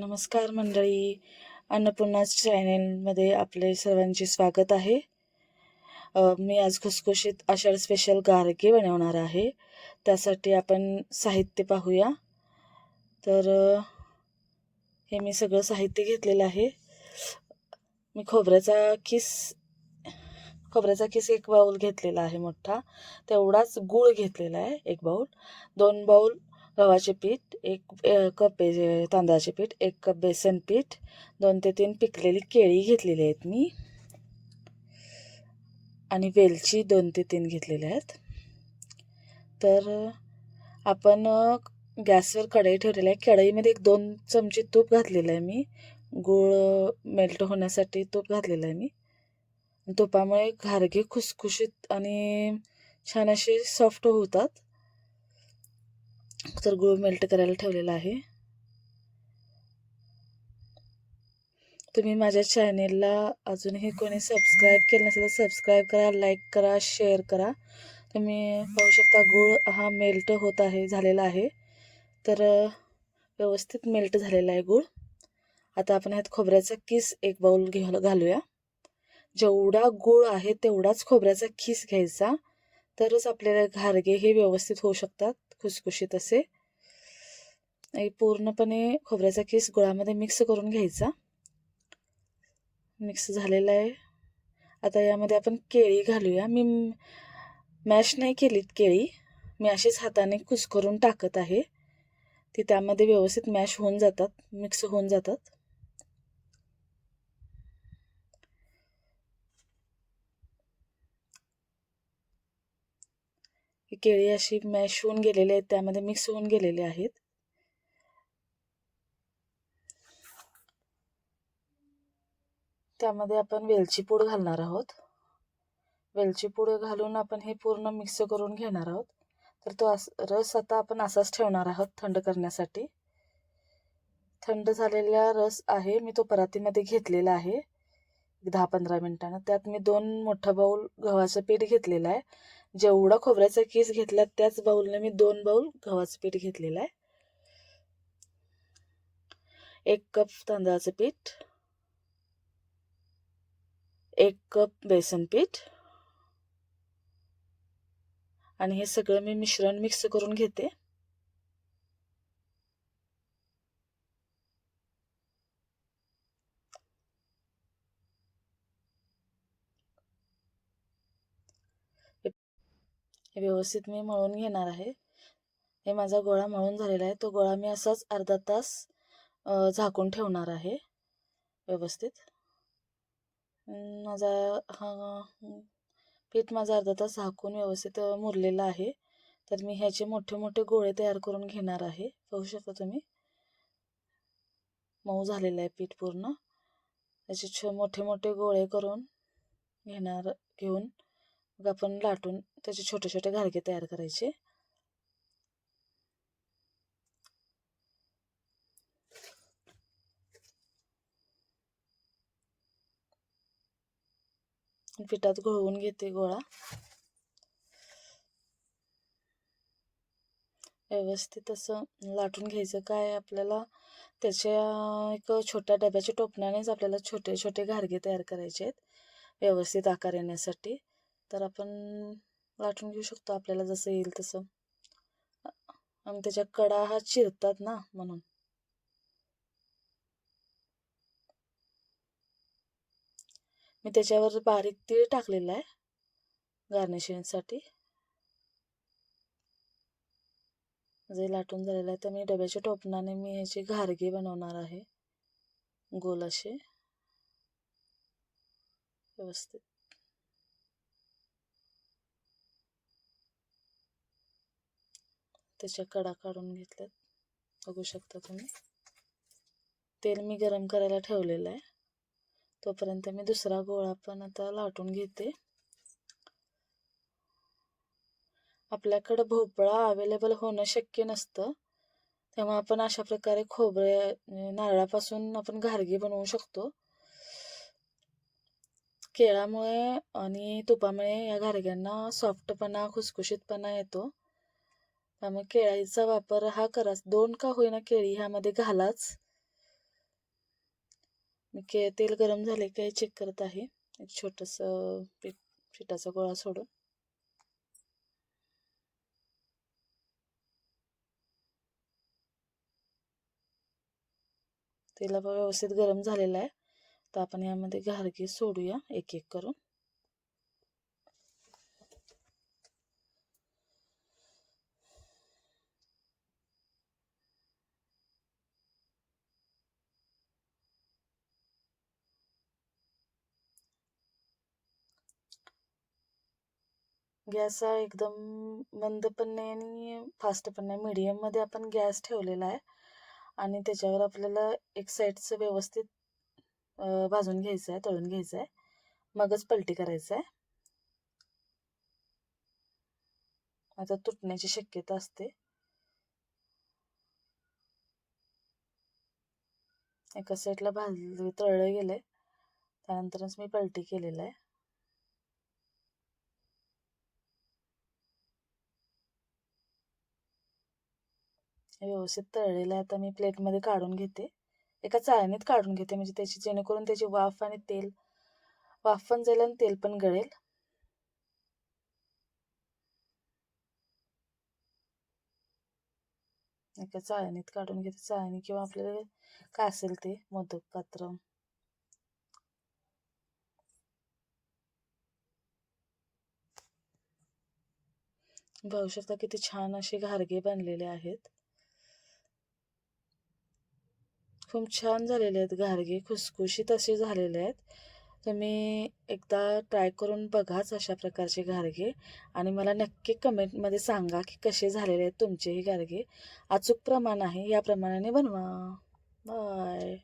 नमस्कार मंडळी. अन्नपूर्णा चॅनेलमध्ये आपले सर्वांचे स्वागत आहे. मी आज खुसखुशीत आषाढ स्पेशल गारगे बनवणार आहे. त्यासाठी आपण साहित्य पाहूया. तर हे मी सगळं साहित्य घेतलेलं आहे. मी खोबऱ्याचा किस खोबऱ्याचा किस एक बाऊल घेतलेला आहे मोठा. तेवढाच गूळ घेतलेला आहे एक बाऊल दोन बाऊल गव्हाचे पीठ एक कप तांदळाचे पीठ एक कप बेसन पीठ दोन ते तीन पिकलेली केळी घेतलेली आहेत मी. आणि वेलची दोन ते तीन घेतलेल्या आहेत. तर आपण गॅसवर कढई ठेवलेली आहे. कढईमध्ये एक दोन चमचे तूप घातलेलं आहे मी. गूळ मेल्ट होण्यासाठी तूप घातलेलं आहे मी. तुपामुळे घारगे खुसखुशीत आणि छान असे सॉफ्ट होतात. तर गूळ मेल्ट करायला ठेवलेला आहे. तुम्ही माझ्या चॅनेलला अजूनही कोणी सबस्क्राईब केलं नसेल तर सबस्क्राईब करा लाईक करा शेअर करा. तुम्ही पाहू शकता गूळ हा मेल्ट होत आहे झालेला आहे. तर व्यवस्थित मेल्ट झालेला आहे गूळ. आता आपण ह्यात खोबऱ्याचा किस एक बाऊल घे घालूया. जेवढा गूळ आहे तेवढाच खोबऱ्याचा खिस घ्यायचा. तरच आपल्याला घारगे हे व्यवस्थित होऊ शकतात. खुसखुशीत असे. पूर्णपणे खोबऱ्याचा केस गुळामध्ये मिक्स करून घ्यायचा. मिक्स झालेला आहे. आता यामध्ये आपण केळी घालूया. मी मॅश नाही केलीत केळी. मी अशीच हाताने कुस्करून टाकत आहे. ती त्यामध्ये व्यवस्थित मॅश होऊन जातात मिक्स होऊन जातात. ही केळी अशी मॅश होऊन गेलेली आहेत त्यामध्ये मिक्स होऊन गेलेले आहेत. त्यामध्ये आपण वेलची पूड घालणार आहोत. वेलची पूड घालून आपण हे पूर्ण मिक्स करून घेणार आहोत. तर तो अस रस आता आपण असाच ठेवणार आहोत थंड करण्यासाठी. थंड झालेला रस आहे मी तो परातीमध्ये घेतलेला आहे. दहा पंधरा मिनिटानं. त्यात मी दोन मोठा बाऊल गव्हाचं पीठ घेतलेलं आहे. जेवढा खोबऱ्याचा केस घेतला त्याच बाऊलने मी दोन बाऊल गव्हाचं पीठ घेतलेलं आहे. एक कप तांदळाचं पीठ. एक कप बेसन पीठ. आणि हे सगळं मी मिश्रण मिक्स करून घेते. व्यवस्थित मी मळून घेणार आहे. हे माझा गोळा मळून झालेला आहे. तो गोळा मी असाच अर्धा तास झाकून ठेवणार आहे. व्यवस्थित. माझा हा पीठ माझा अर्धा तास झाकून व्यवस्थित मुरलेलं मुरलेला आहे. तर मी ह्याचे मोठे मोठे गोळे तयार करून घेणार आहे. पाहू शकता तुम्ही. मऊ झालेलं आहे पीठ पूर्ण. त्याचे छ मोठे मोठे गोळे करून घेणार घेऊन मग आपण लाटून त्याचे छोटे छोटे घारगे तयार करायचे. पिठात घोळवून घेते गोळा. व्यवस्थित असं लाटून घ्यायचं. काय आपल्याला त्याच्या एक छोट्या डब्याच्या टोपण्यानेच आपल्याला छोटे छोटे घारगे तयार करायचे आहेत. व्यवस्थित आकार येण्यासाठी. तर आपण लाटून घेऊ शकतो आपल्याला जसं येईल तसं. आणि त्याच्या कडा हा चिरतात ना म्हणून. मी त्याच्यावर बारीक तीळ टाकलेला आहे गार्निशिंगसाठी जे लाटून झालेलं आहे तर मी डब्याच्या टोपणाने मी ह्याचे घारगे बनवणार आहे. गोल असे व्यवस्थित. त्याच्या कडा काढून घेतल्यात बघू शकता तुम्ही. तेल मी गरम करायला ठेवलेलं आहे. तोपर्यंत मी दुसरा गोळा पण आता लाटून घेते. आपल्याकडं भोपळा अवेलेबल होणं शक्य नसतं. तेव्हा आपण अशा प्रकारे खोबरे नारळापासून आपण घारगे बनवू शकतो. केळामुळे आणि तुपामुळे या घारग्यांना सॉफ्टपणा खुसखुशीतपणा येतो. त्यामुळे केळीचा वापर हा कराच दोन का होईना केळी ह्यामध्ये घालाच. मी के तेल गरम झाले काय चेक करत आहे. एक छोटंसं पीठ पिठाचा गोळा सोडून. तेला व्यवस्थित गरम झालेला आहे. तर आपण यामध्ये घारगे सोडूया. एक एक करून. म्हणजे गॅस हा एकदम मंद पण नाही आणि फास्ट पण नाही. मीडियममध्ये आपण गॅस ठेवलेला आहे. आणि त्याच्यावर आपल्याला एक साईडचं व्यवस्थित भाजून घ्यायचं आहे तळून घ्यायचं आहे मगच पलटी करायचं आहे आता तुटण्याची शक्यता असते. एका साईडला भाज तळलं गेलं. आहे त्यानंतरच मी पलटी केलेलं आहे. व्यवस्थित तळलेलं आहे. आता मी प्लेटमध्ये काढून घेते. एका चाळणीत काढून घेते. म्हणजे त्याची जेणेकरून त्याची वाफ आणि तेल वाफ पण जाईल आणि तेल पण गळेल. एका चाळणीत काढून घेते. चाळणी किंवा आपल्याला काय असेल ते मोदक पात्र. पाहू शकता किती छान असे घारगे बनलेले आहेत. खूप छान झालेले आहेत घारगे खुसखुशीत असे झालेले आहेत. तुम्ही एकदा ट्राय करून बघाच अशा प्रकारचे घारगे आणि मला नक्की कमेंटमध्ये सांगा की कसे झालेले आहेत तुमचेही गारगे अचूक प्रमाण आहे या प्रमाणाने बनवा. बाय